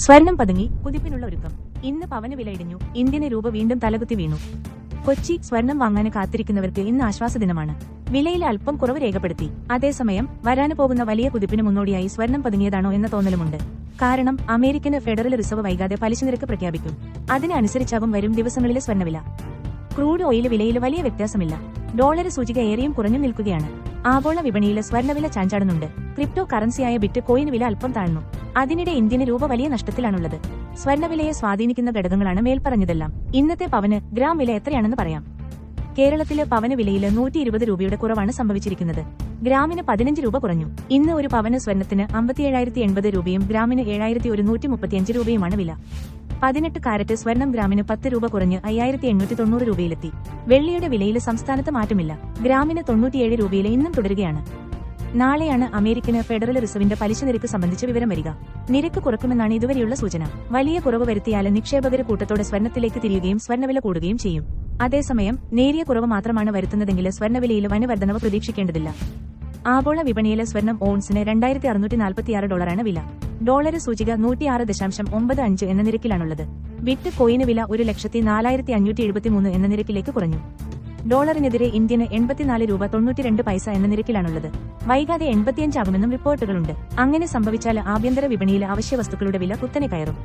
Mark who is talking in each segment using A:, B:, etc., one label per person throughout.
A: സ്വർണം പതുങ്ങി കുതിപ്പിനുള്ള ഒരുക്കം. ഇന്ന് പവന് വിലയിടിഞ്ഞു ഇന്ത്യന് രൂപ വീണ്ടും തലകുത്തി വീണു. കൊച്ചി സ്വർണം വാങ്ങാൻ കാത്തിരിക്കുന്നവർക്ക് ഇന്ന് ആശ്വാസ ദിനമാണ്. വിലയിൽ അല്പം കുറവ് രേഖപ്പെടുത്തി. അതേസമയം വരാന് പോകുന്ന വലിയ കുതിപ്പിന് മുന്നോടിയായി സ്വർണം പതുങ്ങിയതാണോ എന്ന തോന്നലുമുണ്ട്. കാരണം അമേരിക്കൻ ഫെഡറൽ റിസർവ് വൈകാതെ പലിശ നിരക്ക് പ്രഖ്യാപിക്കും. അതിനനുസരിച്ചാവും വരും ദിവസങ്ങളിലെ സ്വർണവില ക്രൂഡ് ഓയിൽ വിലയിൽ വലിയ വ്യത്യാസമില്ല. ഡോളർ സൂചിക ഏറിയും കുറഞ്ഞു നിൽക്കുകയാണ്. ആഗോള വിപണിയിലെ സ്വർണവില ചാഞ്ചാടുന്നുണ്ട്. ക്രിപ്റ്റോ കറൻസിയായ ബിറ്റ് കോയിൻ വില അല്പം താഴ്ന്നു. അതിനിടെ ഇന്ത്യന് രൂപ വലിയ നഷ്ടത്തിലാണുള്ളത്. സ്വർണവിലയെ സ്വാധീനിക്കുന്ന ഘടകങ്ങളാണ് മേൽപ്പറഞ്ഞതെല്ലാം. ഇന്നത്തെ പവന് ഗ്രാം വില എത്രയാണെന്ന് പറയാം. കേരളത്തിലെ പവന വിലയിൽ നൂറ്റി ഇരുപത് രൂപയുടെ കുറവാണ് സംഭവിച്ചിരിക്കുന്നത്. ഗ്രാമിന് പതിനഞ്ച് രൂപ കുറഞ്ഞു. ഇന്ന് ഒരു പവന് സ്വർണത്തിന് അമ്പത്തിയേഴായിരത്തി എൺപത് രൂപയും ഗ്രാമിന് ഏഴായിരത്തി ഒരുന്നൂറ്റി മുപ്പത്തിയഞ്ച് രൂപയുമാണ് വില. പതിനെട്ട് കാരറ്റ് സ്വർണം ഗ്രാമിന് പത്ത് രൂപ കുറഞ്ഞ് അയ്യായിരത്തി എണ്ണൂറ്റി തൊണ്ണൂറ് രൂപയിലെത്തി. വെള്ളിയുടെ വിലയിൽ സംസ്ഥാനത്ത് മാറ്റമില്ല. ഗ്രാമിന് തൊണ്ണൂറ്റിയേഴ് രൂപയിൽ ഇന്നും തുടരുകയാണ്. നാളെയാണ് അമേരിക്കന് ഫെഡറൽ റിസർവിന്റെ പലിശ നിരക്ക് സംബന്ധിച്ച് വിവരം വരിക. നിരക്ക് കുറക്കുമെന്നാണ് ഇതുവരെയുള്ള സൂചന. വലിയ കുറവ് വരുത്തിയാൽ നിക്ഷേപകർ കൂട്ടത്തോടെ സ്വർണത്തിലേക്ക് തിരിയുകയും സ്വർണവില കൂടുകയും ചെയ്യും. അതേസമയം നേരിയ കുറവ് മാത്രമാണ് വരുത്തുന്നതെങ്കിൽ സ്വർണവിലയിൽ വനവർദ്ധനവ് പ്രതീക്ഷിക്കേണ്ടതില്ല. ആഗോള വിപണിയിലെ സ്വർണം ഓൺസിന് രണ്ടായിരത്തി അറുന്നൂറ്റി നാൽപ്പത്തിയാറ് ഡോളറാണ് വില. ഡോളർ സൂചിക നൂറ്റിയാറ് ദശാംശം ഒമ്പത് അഞ്ച് എന്ന നിരക്കിലാണുള്ളത്. ബിറ്റ് കോയിന് വില ഒരു ലക്ഷത്തി നാലായിരത്തി അഞ്ഞൂറ്റി എഴുപത്തിമൂന്ന് എന്ന നിരക്കിലേക്ക് കുറഞ്ഞു. ഡോളറിനെതിരെ ഇന്ത്യന് എൺപത്തിനാല് രൂപ തൊണ്ണൂറ്റിരണ്ട് പൈസ എന്ന നിരക്കിലാണുള്ളത്. വൈകാതെ എൺപത്തിയഞ്ചാകുമെന്നും റിപ്പോർട്ടുകളുണ്ട്. അങ്ങനെ സംഭവിച്ചാൽ ആഭ്യന്തര വിപണിയിലെ അവശ്യ വസ്തുക്കളുടെ വില കുത്തനെ കയറും.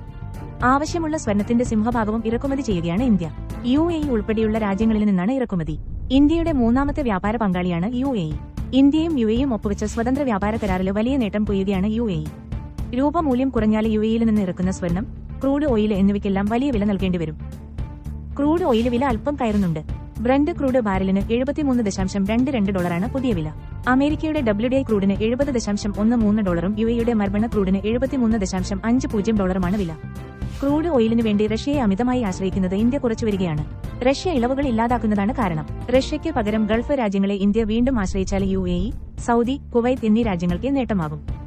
A: ആവശ്യമുള്ള സ്വർണത്തിന്റെ സിംഹഭാഗവും ഇറക്കുമതി ചെയ്യുകയാണ് ഇന്ത്യ. യു എ ഉൾപ്പെടെയുള്ള രാജ്യങ്ങളിൽ നിന്നാണ് ഇറക്കുമതി. ഇന്ത്യയുടെ മൂന്നാമത്തെ വ്യാപാര പങ്കാളിയാണ് യു എ ഇന്ത്യയും യു എയും ഒപ്പുവെച്ച സ്വതന്ത്ര വ്യാപാര കരാറിൽ വലിയ നേട്ടം കൊയ്യുകയാണ് യു എ രൂപ മൂല്യം കുറഞ്ഞാൽ യു എയിൽ നിന്ന് ഇറക്കുന്ന സ്വർണം ക്രൂഡ് ഓയിൽ എന്നിവയ്ക്കെല്ലാം വലിയ വില നൽകേണ്ടി വരും. ക്രൂഡ് ഓയിൽ വില അല്പം കയറുന്നുണ്ട്. ബ്രണ്ട് ക്രൂഡ് ബാരലിന് എഴുപത്തിമൂന്ന് ദശാംശം രണ്ട് രണ്ട് ഡോളറാണ് പുതിയ വില. അമേരിക്കയുടെ ഡബ്ല്യു ഡി ക്രൂഡിന് എഴുപത് ദശാംശം ഒന്ന് മൂന്ന് ഡോളറും യു എയുടെ മർബണ ക്രൂഡിന് എഴുപത്തിമൂന്ന് ദശാംശം അഞ്ച് പൂജ്യം ഡോളറുമാണ് വില. ക്രൂഡ് ഓയിലിന് വേണ്ടി റഷ്യയെ അമിതമായി ആശ്രയിക്കുന്നത് ഇന്ത്യ കുറച്ചു വരികയാണ്. റഷ്യ ഇളവുകൾ ഇല്ലാതാക്കുന്നതാണ് കാരണം. റഷ്യയ്ക്ക് പകരം ഗൾഫ് രാജ്യങ്ങളെ ഇന്ത്യ വീണ്ടും ആശ്രയിച്ചാൽ യു സൗദി കുവൈത്ത് എന്നീ രാജ്യങ്ങൾക്ക് നേട്ടമാകും.